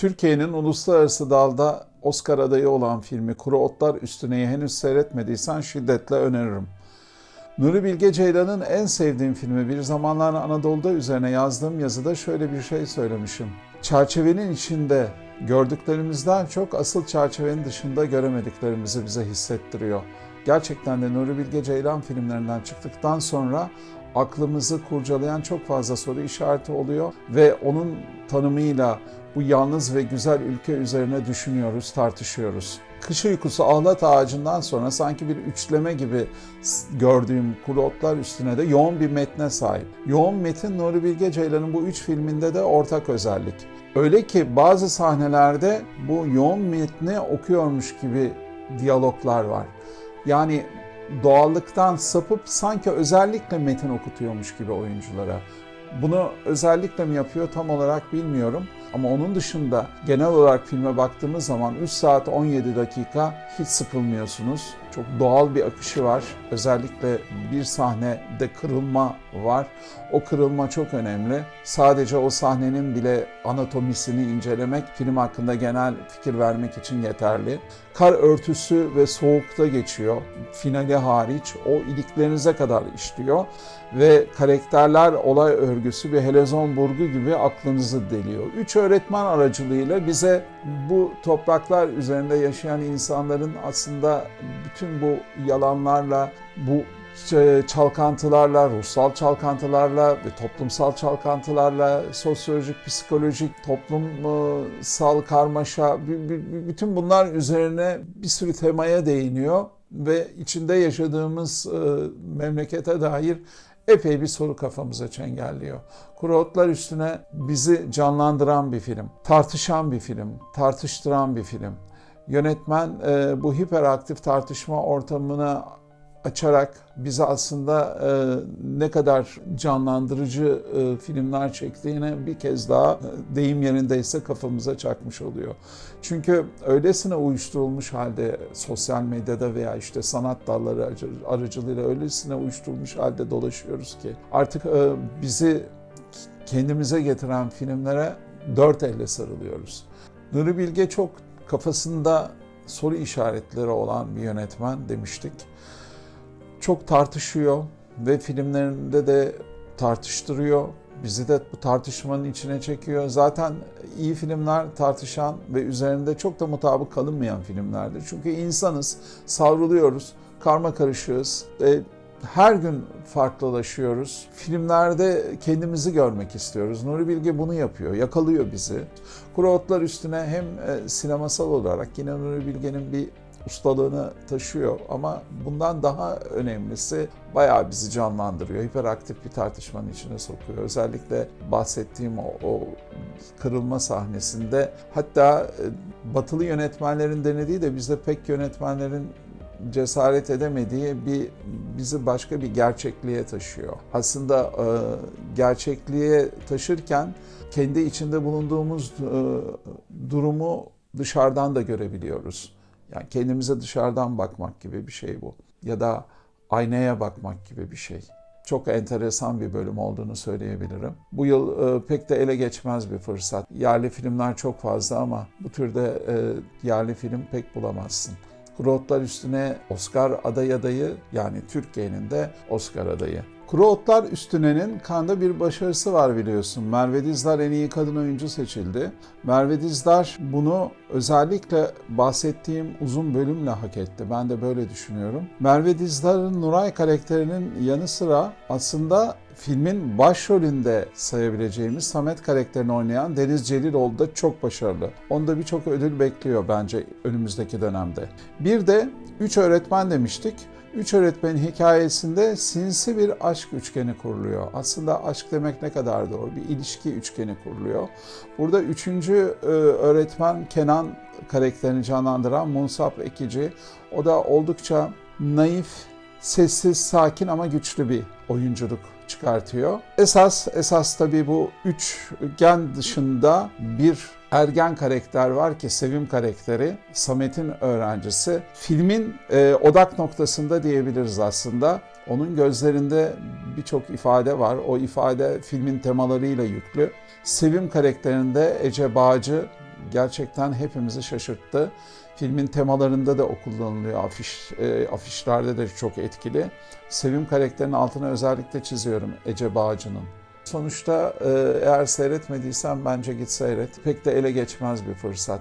Türkiye'nin uluslararası dalda Oscar adayı olan filmi Kuru Otlar Üstüne'yi henüz seyretmediysen şiddetle öneririm. Nuri Bilge Ceylan'ın en sevdiğim filmi Bir Zamanlar Anadolu'da üzerine yazdığım yazıda şöyle bir şey söylemişim. Çerçevenin içinde gördüklerimizden çok asıl çerçevenin dışında göremediklerimizi bize hissettiriyor. Gerçekten de Nuri Bilge Ceylan filmlerinden çıktıktan sonra aklımızı kurcalayan çok fazla soru işareti oluyor ve onun tanımıyla bu yalnız ve güzel ülke üzerine düşünüyoruz, tartışıyoruz. Kış uykusu ahlat ağacından sonra sanki bir üçleme gibi gördüğüm kuru otlar üstüne de yoğun bir metne sahip. Yoğun metin Nuri Bilge Ceylan'ın bu üç filminde de ortak özellik. Öyle ki bazı sahnelerde bu yoğun metni okuyormuş gibi diyaloglar var. Yani doğallıktan sapıp sanki özellikle metin okutuyormuş gibi oyunculara. Bunu özellikle mi yapıyor tam olarak bilmiyorum. Ama onun dışında genel olarak filme baktığımız zaman 3 saat 17 dakika hiç sıkılmıyorsunuz. Çok doğal bir akışı var. Özellikle bir sahnede kırılma var. O kırılma çok önemli. Sadece o sahnenin bile anatomisini incelemek film hakkında genel fikir vermek için yeterli. Kar örtüsü ve soğukta geçiyor. Finali hariç o iliklerinize kadar işliyor ve karakterler olay örgüsü bir helezon burgu gibi aklınızı deliyor. Üç öğretmen aracılığıyla bize bu topraklar üzerinde yaşayan insanların aslında bütün bu yalanlarla, bu çalkantılarla, ruhsal çalkantılarla ve toplumsal çalkantılarla, sosyolojik, psikolojik, toplumsal karmaşa, bütün bunlar üzerine bir sürü temaya değiniyor ve içinde yaşadığımız memlekete dair epey bir soru kafamıza çengelliyor. Kuru Otlar üstüne bizi canlandıran bir film, tartışan bir film, tartıştıran bir film. Yönetmen e, bu hiperaktif tartışma ortamını açarak bize aslında e, ne kadar canlandırıcı e, filmler çektiğine bir kez daha e, deyim yerindeyse kafamıza çakmış oluyor. Çünkü öylesine uyuşturulmuş halde sosyal medyada veya işte sanat dalları aracılığıyla öylesine uyuşturulmuş halde dolaşıyoruz ki artık e, bizi kendimize getiren filmlere dört elle sarılıyoruz. Nuri Bilge çok kafasında soru işaretleri olan bir yönetmen demiştik çok tartışıyor ve filmlerinde de tartıştırıyor. Bizi de bu tartışmanın içine çekiyor. Zaten iyi filmler tartışan ve üzerinde çok da mutabık kalınmayan filmlerdir. Çünkü insanız, savruluyoruz, karma karışığız. E, her gün farklılaşıyoruz. Filmlerde kendimizi görmek istiyoruz. Nuri Bilge bunu yapıyor, yakalıyor bizi. Kuru Otlar üstüne hem e, sinemasal olarak yine Nuri Bilge'nin bir ustalığını taşıyor ama bundan daha önemlisi bayağı bizi canlandırıyor. Hiperaktif bir tartışmanın içine sokuyor. Özellikle bahsettiğim o, o kırılma sahnesinde hatta e, batılı yönetmenlerin denediği de bizde pek yönetmenlerin cesaret edemediği bir bizi başka bir gerçekliğe taşıyor. Aslında e, gerçekliğe taşırken kendi içinde bulunduğumuz e, durumu dışarıdan da görebiliyoruz. Yani kendimize dışarıdan bakmak gibi bir şey bu. Ya da aynaya bakmak gibi bir şey. Çok enteresan bir bölüm olduğunu söyleyebilirim. Bu yıl e, pek de ele geçmez bir fırsat. Yerli filmler çok fazla ama bu türde e, yerli film pek bulamazsın. Kurotlar üstüne Oscar aday adayı yani Türkiye'nin de Oscar adayı. Kuru Otlar Üstüne'nin Kanda bir başarısı var biliyorsun. Merve Dizdar en iyi kadın oyuncu seçildi. Merve Dizdar bunu özellikle bahsettiğim uzun bölümle hak etti. Ben de böyle düşünüyorum. Merve Dizdar'ın Nuray karakterinin yanı sıra aslında filmin başrolünde sayabileceğimiz Samet karakterini oynayan Deniz Celiloğlu da çok başarılı. Onda birçok ödül bekliyor bence önümüzdeki dönemde. Bir de üç öğretmen demiştik. Üç öğretmenin hikayesinde sinsi bir aşk üçgeni kuruluyor. Aslında aşk demek ne kadar doğru? Bir ilişki üçgeni kuruluyor. Burada üçüncü e, öğretmen Kenan karakterini canlandıran Munsap Ekici. O da oldukça naif, sessiz, sakin ama güçlü bir oyunculuk çıkartıyor. Esas esas tabii bu üçgen dışında bir ergen karakter var ki Sevim karakteri Samet'in öğrencisi. Filmin e, odak noktasında diyebiliriz aslında. Onun gözlerinde birçok ifade var. O ifade filmin temalarıyla yüklü. Sevim karakterinde Ece Bağcı gerçekten hepimizi şaşırttı. Filmin temalarında da o kullanılıyor. Afiş, e, afişlerde de çok etkili. Sevim karakterinin altına özellikle çiziyorum Ece Bağcı'nın. Sonuçta e, eğer seyretmediysen bence git seyret. Pek de ele geçmez bir fırsat.